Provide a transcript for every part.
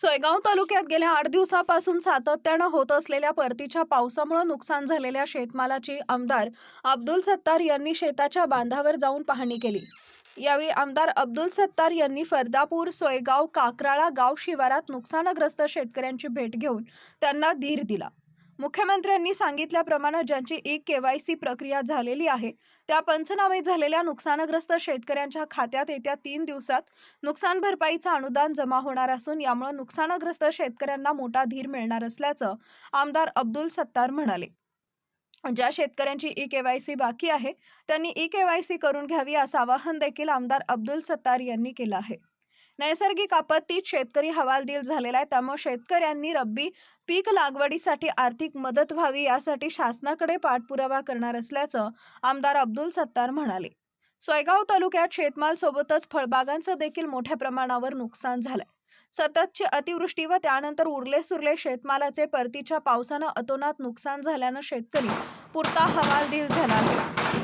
सोयगाव तालुक्यात गेल्या आठ दिवसापासून सातत्यानं होत असलेल्या परतीच्या पावसामुळे नुकसान झालेल्या शेतमालाची आमदार अब्दुल सत्तार यांनी शेताच्या बांधावर जाऊन पाहणी केली. यावेळी आमदार अब्दुल सत्तार यांनी फरदापूर सोयगाव काकराळा गाव शिवारात नुकसानग्रस्त शेतकऱ्यांची भेट घेऊन त्यांना धीर दिला. मुख्यमंत्र्यांनी सांगितल्याप्रमाणे ज्यांची ई सी प्रक्रिया झालेली आहे त्या पंचनामे झालेल्या नुकसानग्रस्त शेतकऱ्यांच्या खात्यात येत्या तीन दिवसात नुकसान भरपाईचं अनुदान जमा होणार असून यामुळे नुकसानग्रस्त शेतकऱ्यांना मोठा धीर मिळणार असल्याचं आमदार अब्दुल सत्तार म्हणाले. ज्या शेतकऱ्यांची ई के वाय सी बाकी आहे त्यांनी ई के वाय सी करून घ्यावी असं आवाहन देखील आमदार अब्दुल सत्तार यांनी केलं आहे. नैसर्गिक आपत्तीत शेतकरी हवालदिल झालेला आहे. त्यामुळे शेतकऱ्यांनी रब्बी पीक लागवडीसाठी आर्थिक मदत व्हावी यासाठी शासनाकडे पाठपुरावा करणार असल्याचं आमदार अब्दुल सत्तार म्हणाले. सोयगाव तालुक्यात शेतमाल सोबतच फळबागांचं देखील मोठ्या प्रमाणावर नुकसान झालंय. सततची अतिवृष्टी व त्यानंतर उरले सुरले शेतमालाचे परतीच्या पावसानं अतोनात नुकसान झाल्यानं शेतकरी पुरता हवालदिल झाला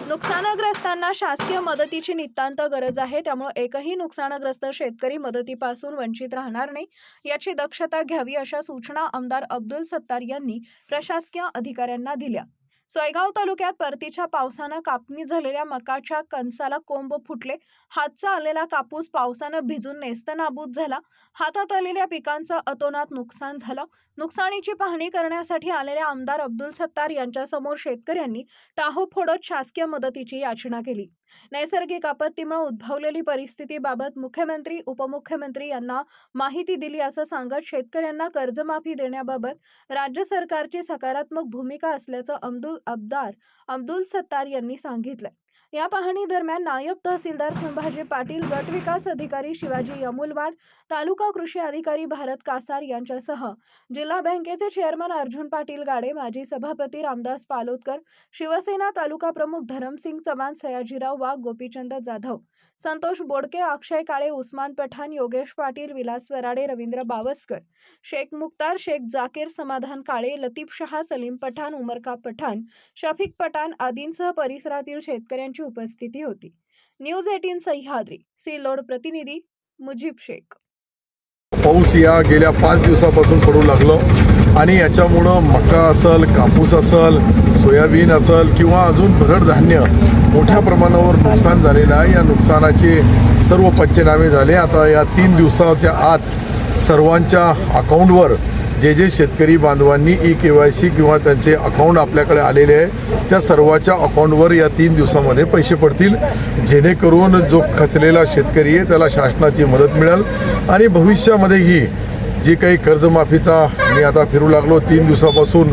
नुकसानग्रस्तांना शासकीय मदतीची नितांत गरज आहे त्यामुळे एकही नुकसानग्रस्त शेतकरी मदतीपासून वंचित राहणार नाही याची दक्षता घ्यावी अशा सूचना आमदार अब्दुल सत्तार यांनी प्रशासकीय अधिकाऱ्यांना दिल्या. सोयगाव तालुक्यात परतीच्या पावसानं कापणी झालेल्या मकाच्या कणसाला कोंब फुटले. हातचा आलेला कापूस पावसानं भिजून नेस्तनाबूत झाला. हातात आलेल्या पिकांचं अतोनात नुकसान झालं. नुकसानीची पाहणी करण्यासाठी आलेल्या आमदार अब्दुल सत्तार यांच्यासमोर शेतकऱ्यांनी टाहो फोडत शासकीय मदतीची याचना केली. नैसर्गिक आपत्तीमुळे उद्भवलेली परिस्थितीबाबत मुख्यमंत्री उपमुख्यमंत्री यांना माहिती दिली असं सांगत शेतकऱ्यांना कर्जमाफी देण्याबाबत राज्य सरकारची सकारात्मक भूमिका असल्याचं अब्दुल अब्दार अब्दुल सत्तार यांनी सांगितलं. या पाहणी दरम्यान नायब तहसीलदार संभाजी पाटील गट विकास अधिकारी शिवाजी यमुलवाड तालुका कृषी अधिकारी भारत कासार यांच्यासह जिल्हा बँकेचे चेअरमन अर्जुन पाटील गाडे माजी सभापती रामदास पालोदकर शिवसेना तालुका प्रमुख धरमसिंग चव्हाण सयाजीराव वाघ गोपीचंद जाधव संतोष बोडके अक्षय काळे उस्मान पठाण योगेश पाटील विलास वराडे रवींद्र बावस्कर शेख मुक्तार शेख जाकीर समाधान काळे लतीफ शहा सलीम पठाण उमरका पठाण शफिक पठाण आदींसह परिसरातील यांची उपस्थिती होती. न्यूज एटीन सह्याद्री सिल्लोड प्रतिनिधी मुजीब शेख. पाऊस या गेल्या पाच दिवसापासून पडू लागलं. आणि याच्यामुळं मका असल कापूस असल सोयाबीन असल किंवा अजून भरड धान्य मोठ्या प्रमाणावर नुकसान झालेलं आहे. या नुकसानाचे सर्व पंचनामे झाले. आता या तीन दिवसाच्या आत सर्वांच्या अकाउंटवर जे जे शेतकरी बांधवांनी ई के वाय सी किंवा त्यांचे अकाउंट आपल्याकडे आलेले आहे त्या सर्वाच्या अकाउंटवर या तीन दिवसामध्ये पैसे पडतील. जेणेकरून जो खचलेला शेतकरी आहे त्याला शासनाची मदत मिळेल. आणि भविष्यामध्येही जी काही कर्जमाफीचा मी आता फिरू लागलो तीन दिवसापासून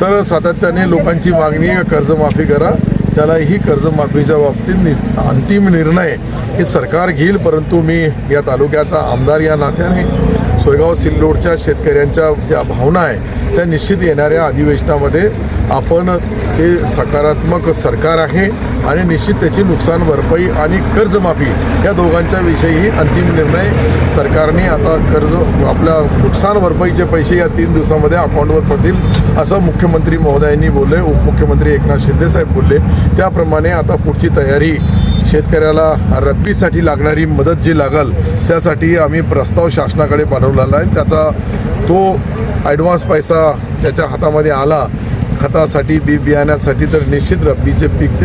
तर सातत्याने लोकांची मागणी कर्जमाफी करा. त्याला ही कर्जमाफीच्या बाबतीत नि अंतिम निर्णय हे सरकार घेईल परंतु मी या तालुक्याचा आमदार या नात्याने सोयगाव सिल्लोडच्या शेतकऱ्यांच्या ज्या भावना आहे त्या निश्चित येणाऱ्या अधिवेशनामध्ये आपण ते सकारात्मक सरकार आहे आणि निश्चित त्याची नुकसान भरपाई आणि कर्जमाफी या दोघांच्या विषयीही अंतिम निर्णय सरकारने आता कर्ज आपल्या नुकसान भरपाईचे पैसे या तीन दिवसामध्ये अकाउंटवर पडतील असं मुख्यमंत्री महोदयांनी बोलले उपमुख्यमंत्री एकनाथ शिंदेसाहेब बोलले. त्याप्रमाणे आता पुढची तयारी शेतकऱ्याला रब्बीसाठी लागणारी मदत जी लागल त्यासाठी आम्ही प्रस्ताव शासनाकडे पाठवलेला आहे. त्याचा तो ॲडव्हान्स पैसा त्याच्या हातामध्ये आला खतासाठी बी बियाण्यासाठी तर निश्चित रब्बीचे पीक ते